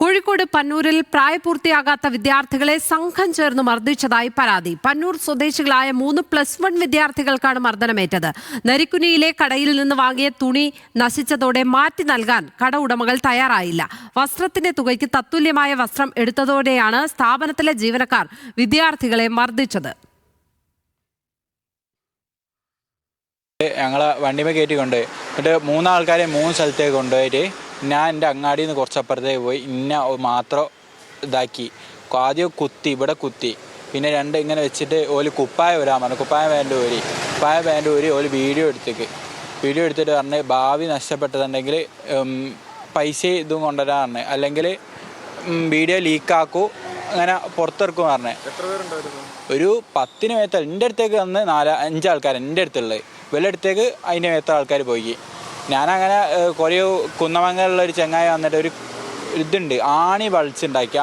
കോഴിക്കോട് പന്നൂരിൽ പ്രായപൂർത്തിയാകാത്ത വിദ്യാർത്ഥികളെ സംഘം ചേർന്ന് മർദ്ദിച്ചതായി പരാതി. പന്നൂർ സ്വദേശികളായ മൂന്ന് പ്ലസ് വൺ വിദ്യാർത്ഥികൾക്കാണ് മർദ്ദനമേറ്റത്. നരിക്കുനിയിലെ കടയിൽ നിന്ന് വാങ്ങിയ തുണി നശിച്ചതോടെ മാറ്റി നൽകാൻ കട ഉടമകൾ തയ്യാറായില്ല. വസ്ത്രത്തിന്റെ തുകയ്ക്ക് തത്തുല്യമായ വസ്ത്രം എടുത്തതോടെയാണ് സ്ഥാപനത്തിലെ ജീവനക്കാർ വിദ്യാർത്ഥികളെ മർദ്ദിച്ചത്. ഞങ്ങളെ വണ്ടിമേ കയറ്റി കൊണ്ടുപോയി എന്നിട്ട് മൂന്നാൾക്കാരെ മൂന്ന് സ്ഥലത്തേക്ക് കൊണ്ടുപോയിട്ട് ഞാൻ എന്റെ അങ്ങാടിയിൽ നിന്ന് കുറച്ചപ്പുറത്തേക്ക് പോയി. ഇന്ന മാത്രം ഇതാക്കി. ആദ്യം കുത്തി ഇവിടെ കുത്തി. പിന്നെ രണ്ട് ഇങ്ങനെ വെച്ചിട്ട് ഓൽ കുപ്പായ വരാൻ പറഞ്ഞു. കുപ്പായ പാന്റ് ഊരി. കുപ്പായ പാന്റ് ഊരി ഓൽ വീഡിയോ എടുത്തേക്ക്. വീഡിയോ എടുത്തിട്ട് പറഞ്ഞ് ഭാവി നഷ്ടപ്പെട്ടതുണ്ടെങ്കിൽ പൈസ ഇതും കൊണ്ടുവരാൻ പറഞ്ഞു. അല്ലെങ്കിൽ വീഡിയോ ലീക്കാക്കൂ അങ്ങനെ പുറത്തിറക്കും പറഞ്ഞേ. ഒരു പത്തിന് മേത്ത എന്റെ അടുത്തേക്ക് വന്ന് നാല് അഞ്ചാൾക്കാർ എന്റെ അടുത്തുള്ളത്. ഇവരുടെ അടുത്തേക്ക് അതിന്റെ മേത്ത ആൾക്കാർ പോയി. ഞാനങ്ങനെ കുറേ കുന്നമംഗലുള്ള ഒരു ചെങ്ങായ വന്നിട്ട് ഒരു ഇതുണ്ട് ആണി വളച്ചുണ്ടാക്കിയ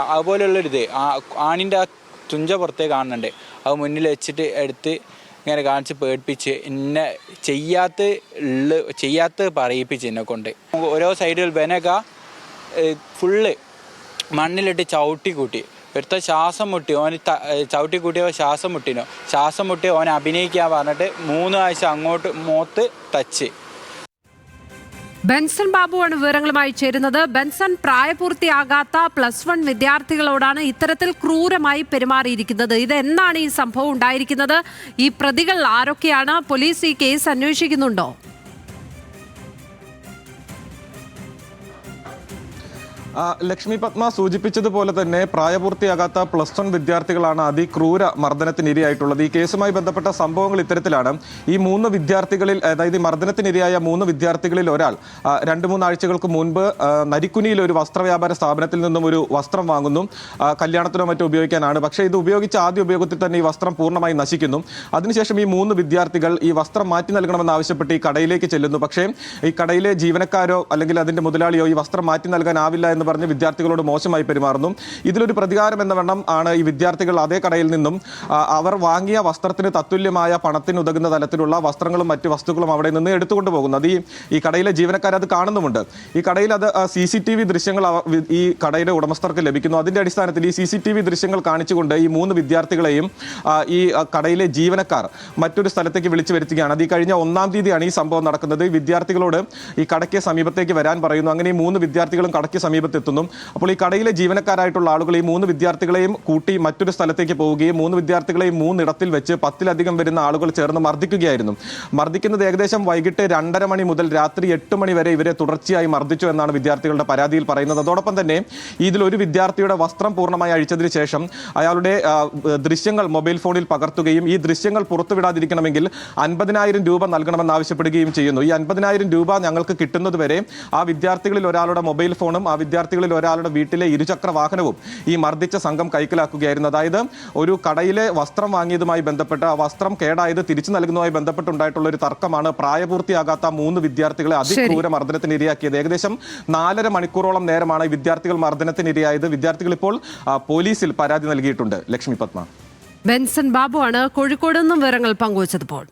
ആ ആണിന്റെ ആ തുഞ്ച പുറത്തേക്ക് കാണുന്നുണ്ട്. അത് മുന്നിൽ വെച്ചിട്ട് എടുത്ത് ഇങ്ങനെ കാണിച്ച് പേടിപ്പിച്ച് എന്നെ ചെയ്യാത്ത ഉള്ള ചെയ്യാത്ത പറയിപ്പിച്ച് എന്നെ കൊണ്ട്. ഓരോ സൈഡിൽ വെനക ഫുള്ള് മണ്ണിലിട്ട് ചവിട്ടി കൂട്ടി. ഒരുത്ത ശ്വാസം മുട്ടി ഓന് ചവിട്ടി കൂട്ടിയവ ശ്വാസം മുട്ടിനോ. ശ്വാസം മുട്ടി ഓൻ അഭിനയിക്കാൻ പറഞ്ഞിട്ട് മൂന്ന് ആഴ്ച അങ്ങോട്ട് മൂത്ത് തച്ച്. ബെൻസൺ ബാബുവാണ് വിവരങ്ങളുമായി ചേരുന്നത്. ബെൻസൺ പ്രായപൂർത്തിയാകാത്ത പ്ലസ് വൺ വിദ്യാർത്ഥികളോടാണ് ഇത്തരത്തിൽ ക്രൂരമായി പെരുമാറിയിരിക്കുന്നത്. ഇത് എന്നാണ് ഈ സംഭവം ഉണ്ടായിരിക്കുന്നത്? ഈ പ്രതികൾ ആരൊക്കെയാണ്? പോലീസ് ഈ കേസ് അന്വേഷിക്കുന്നുണ്ടോ? ലക്ഷ്മി പത്മ സൂചിപ്പിച്ചതുപോലെ തന്നെ പ്രായപൂർത്തിയാകാത്ത പ്ലസ് വൺ വിദ്യാർത്ഥികളാണ് അതിക്രൂര മർദ്ദനത്തിനിരയായിട്ടുള്ളത്. ഈ കേസുമായി ബന്ധപ്പെട്ട സംഭവങ്ങൾ ഇത്തരത്തിലാണ്. ഈ മൂന്ന് വിദ്യാർത്ഥികളിൽ അതായത് ഈ മർദ്ദനത്തിനിരയായ മൂന്ന് വിദ്യാർത്ഥികളിൽ ഒരാൾ രണ്ട് മൂന്നാഴ്ചകൾക്ക് മുൻപ് നരിക്കുനിയിൽ ഒരു വസ്ത്രവ്യാപാര സ്ഥാപനത്തിൽ നിന്നും ഒരു വസ്ത്രം വാങ്ങുന്നു. കല്യാണത്തിനോ മറ്റോ ഉപയോഗിക്കാനാണ്. പക്ഷേ ഇത് ഉപയോഗിച്ച ആദ്യ ഉപയോഗത്തിൽ തന്നെ ഈ വസ്ത്രം പൂർണമായി നശിക്കുന്നു. അതിനുശേഷം ഈ മൂന്ന് വിദ്യാർത്ഥികൾ ഈ വസ്ത്രം മാറ്റി നൽകണമെന്ന് ആവശ്യപ്പെട്ട് ഈ കടയിലേക്ക് ചെല്ലുന്നു. പക്ഷേ ഈ കടയിലെ ജീവനക്കാരോ അല്ലെങ്കിൽ അതിന്റെ മുതലാളിയോ ഈ വസ്ത്രം മാറ്റി നൽകാനാവില്ല എന്ന് പറഞ്ഞ് വിദ്യാർത്ഥികളോട് മോശമായി പെരുമാറുന്നു. ഇതിലൊരു പ്രതികാരം എന്ന വണ്ണം ആണ് ഈ വിദ്യാർത്ഥികൾ അതേ കടയിൽ നിന്നും അവർ വാങ്ങിയ വസ്ത്രത്തിന് തത്തുല്യമായ പണത്തിന് ഉതകുന്ന തലത്തിലുള്ള വസ്ത്രങ്ങളും മറ്റ് വസ്തുക്കളും അവിടെ നിന്ന് എടുത്തുകൊണ്ട് പോകുന്നത് ഈ ഈ കടയിലെ ജീവനക്കാർ അത് കാണുന്നുമുണ്ട്. ഈ കടയിൽ അത് സി സി ടി വി ദൃശ്യങ്ങൾ ഈ കടയുടെ ഉടമസ്ഥർക്ക് ലഭിക്കുന്നു. അതിന്റെ അടിസ്ഥാനത്തിൽ ഈ സി സി ടി വി ദൃശ്യങ്ങൾ കാണിച്ചുകൊണ്ട് ഈ മൂന്ന് വിദ്യാർത്ഥികളെയും ഈ കടയിലെ ജീവനക്കാർ മറ്റൊരു സ്ഥലത്തേക്ക് വിളിച്ചു വരുത്തുകയാണ്. അത് ഈ കഴിഞ്ഞ ഒന്നാം തീയതിയാണ് ഈ സംഭവം നടക്കുന്നത്. വിദ്യാർത്ഥികളോട് ഈ കടയ്ക്ക് സമീപത്തേക്ക് വരാൻ പറയുന്നു. അങ്ങനെ ഈ മൂന്ന് വിദ്യാർത്ഥികളും കടയ്ക്ക് സമീപത്തെത്തുന്നു അപ്പോൾ ഈ കടയിലെ ജീവനക്കാരായിട്ടുള്ള ആളുകൾ ഈ മൂന്ന് വിദ്യാർത്ഥികളെയും കൂട്ടി മറ്റൊരു സ്ഥലത്തേക്ക് പോവുകയും മൂന്ന് വിദ്യാർത്ഥികളെയും മൂന്നിടത്തിൽ വെച്ച് പത്തിലധികം വരുന്ന ആളുകൾ ചേർന്ന് മർദ്ദിക്കുകയായിരുന്നു. മർദ്ദിക്കുന്നത് ഏകദേശം വൈകിട്ട് രണ്ടര മണി മുതൽ രാത്രി എട്ട് മണി വരെ ഇവരെ തുടർച്ചയായി മർദ്ദിച്ചു എന്നാണ് വിദ്യാർത്ഥികളുടെ പരാതിയിൽ പറയുന്നത്. അതോടൊപ്പം തന്നെ ഇതിൽ ഒരു വിദ്യാർത്ഥിയുടെ വസ്ത്രം പൂർണമായി അഴിച്ചതിന് ശേഷം അയാളുടെ ദൃശ്യങ്ങൾ മൊബൈൽ ഫോണിൽ പകർത്തുകയും ഈ ദൃശ്യങ്ങൾ പുറത്തുവിടാതിരിക്കണമെങ്കിൽ അൻപതിനായിരം രൂപ നൽകണമെന്ന് ആവശ്യപ്പെടുകയും ചെയ്യുന്നു. ഈ അൻപതിനായിരം രൂപ ഞങ്ങൾക്ക് കിട്ടുന്നതുവരെ ആ വിദ്യാർത്ഥികളിൽ ഒരാളുടെ മൊബൈൽ ഫോണും ആ വിദ്യാർത്ഥികളിൽ ഒരാളുടെ വീട്ടിലെ ഇരുചക്ര വാഹനവും ഈ മർദ്ദിച്ച സംഘം കൈക്കലാക്കുകയായിരുന്നു. അതായത് ഒരു കടയിലെ വസ്ത്രം വാങ്ങിയതുമായി ബന്ധപ്പെട്ട് ആ വസ്ത്രം കേടായത് തിരിച്ചു നൽകുന്നതുമായി ബന്ധപ്പെട്ടുണ്ടായിട്ടുള്ള ഒരു തർക്കമാണ് പ്രായപൂർത്തിയാകാത്ത മൂന്ന് വിദ്യാർത്ഥികളെ അതിക്രൂര മർദ്ദനത്തിന് ഇരയാക്കിയത്. ഏകദേശം നാലര മണിക്കൂറോളം നേരമാണ് വിദ്യാർത്ഥികൾ മർദ്ദനത്തിന് ഇരയായത്. വിദ്യാർത്ഥികൾ ഇപ്പോൾ പോലീസിൽ പരാതി നൽകിയിട്ടുണ്ട്. ലക്ഷ്മി പത്മ. ബെൻസൺ ആണ് കോഴിക്കോട് നിന്നും വിവരങ്ങൾ പങ്കുവച്ചത് ഇപ്പോൾ.